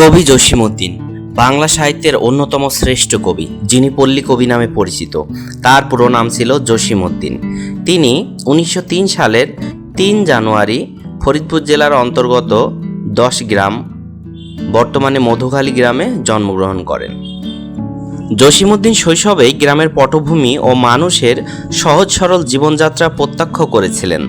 কবি জসিমউদ্দিন, বাংলা সাহিত্যের অন্যতম শ্রেষ্ঠ কবি, যিনি পল্লী কবি নামে পরিচিত। তার পুরো নাম ছিল জসিমউদ্দিন। তিনি উনিশশো তিন সালের তিন জানুয়ারি ফরিদপুর জেলার অন্তর্গত দশ গ্রাম, বর্তমানে মধুখালী গ্রামে জন্মগ্রহণ করেন। জসিমউদ্দিন শৈশবেই গ্রামের পটভূমি ও মানুষের সহজ সরল জীবনযাত্রা প্রত্যক্ষ করেছিলেন,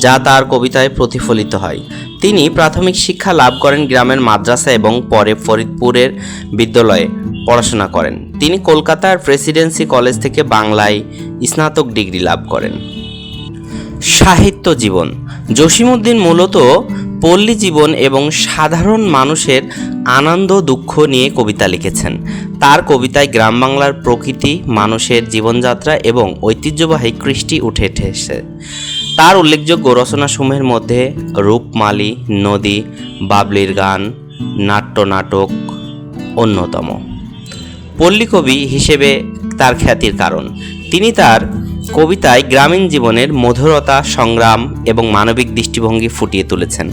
যা তার কবিতায় প্রতিফলিত হয়। তিনি প্রাথমিক শিক্ষা লাভ করেন গ্রামের মাদ্রাসা এবং পরে ফরিদপুরের বিদ্যালয়ে পড়াশোনা করেন। তিনি কলকাতার প্রেসিডেন্সি কলেজ থেকে বাংলায় স্নাতক ডিগ্রি লাভ করেন। সাহিত্য জীবন, জসিমউদ্দিন মূলত পল্লী জীবন এবং সাধারণ মানুষের আনন্দ দুঃখ নিয়ে কবিতা লিখেছেন। তার কবিতায় গ্রাম বাংলার প্রকৃতি, মানুষের জীবনযাত্রা এবং ঐতিহ্যবাহী কৃষ্টি উঠে এসেছে। তার উল্লেখযোগ্য রচনাসমূহের মধ্যে রূপমালী, নদী, বাবলির গান নাট্য নাটক অন্যতম। পল্লী কবি হিসেবে তার খ্যাতির কারণ। তিনি তার কবিতায় গ্রামীণ জীবনের মধুরতা, সংগ্রাম এবং মানবিক দৃষ্টিভঙ্গি ফুটিয়ে তুলেছেন।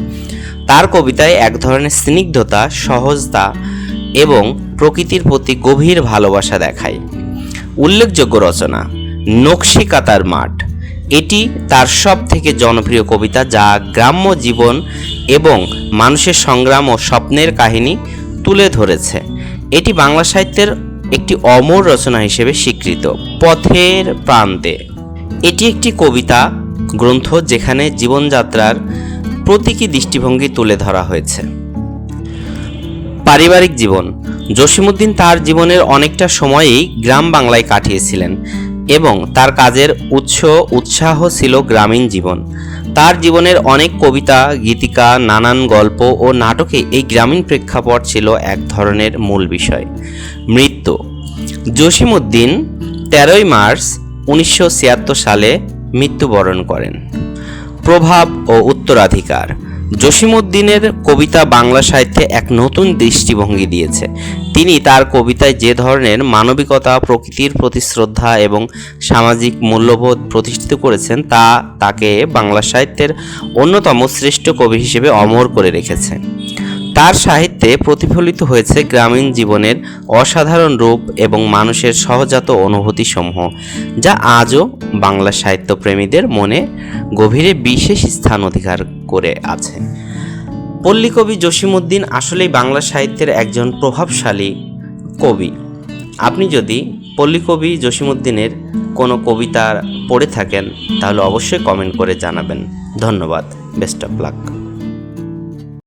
তার কবিতায় এক ধরনের স্নিগ্ধতা, সহজতা এবং প্রকৃতির প্রতি গভীর ভালোবাসা দেখায়। উল্লেখযোগ্য রচনা, নকশিকাতার মাঠ। এটি তার সব থেকে জনপ্রিয় কবিতা যা গ্রাম্য জীবন এবং মানুষের সংগ্রাম ও স্বপ্নের কাহিনী তুলে ধরেছে। এটি বাংলা সাহিত্যের একটি অমর রচনা হিসেবে স্বীকৃত। পথের প্রান্তে। এটি একটি কবিতা গ্রন্থ যেখানে জীবনযাত্রার প্রতীকী দৃষ্টিভঙ্গি তুলে ধরা হয়েছে। পারিবারিক জীবন। জসিমউদ্দিন তার জীবনের অনেকটা সময়েই গ্রাম বাংলায় কাটিয়েছিলেন এবং তার কাজের উৎস উৎসাহ ছিল গ্রামীণ জীবন। তার জীবনের অনেক কবিতা, গীতিকা, নানান গল্প ও নাটকে এই গ্রামীণ প্রেক্ষাপট ছিল এক ধরনের মূল বিষয়। মৃত্যু। জসিমউদ্দিন তেরোই মার্চ উনিশশো ছিয়াত্তর সালে মৃত্যুবরণ করেন। প্রভাব ও উত্তরাধিকার। জসিমউদ্দিনের কবিতা বাংলা সাহিত্যে এক নতুন দৃষ্টিভঙ্গি দিয়েছে। তিনি তার কবিতায় যে ধরনের মানবিকতা, প্রকৃতির প্রতি শ্রদ্ধা এবং সামাজিক মূল্যবোধ প্রতিষ্ঠিত করেছেন, তা তাকে বাংলা সাহিত্যের অন্যতম শ্রেষ্ঠ কবি হিসেবে অমর করে রেখেছে। তার সাহিত্যে প্রতিফলিত হয়েছে গ্রামীণ জীবনের অসাধারণ রূপ এবং মানুষের সহজাত অনুভূতিসমূহ, যা আজও বাংলা সাহিত্যপ্রেমীদের মনে গভীরে বিশেষ স্থান অধিকার করে আছে। পল্লীকবি জসিমউদ্দিন আসলেই বাংলা সাহিত্যের একজন প্রভাবশালী কবি। আপনি যদি পল্লীকবি জসিমউদ্দিনের কোনো কবিতা পড়ে থাকেন, তাহলে অবশ্যই কমেন্ট করে জানাবেন। ধন্যবাদ, বেস্ট অফ লাক।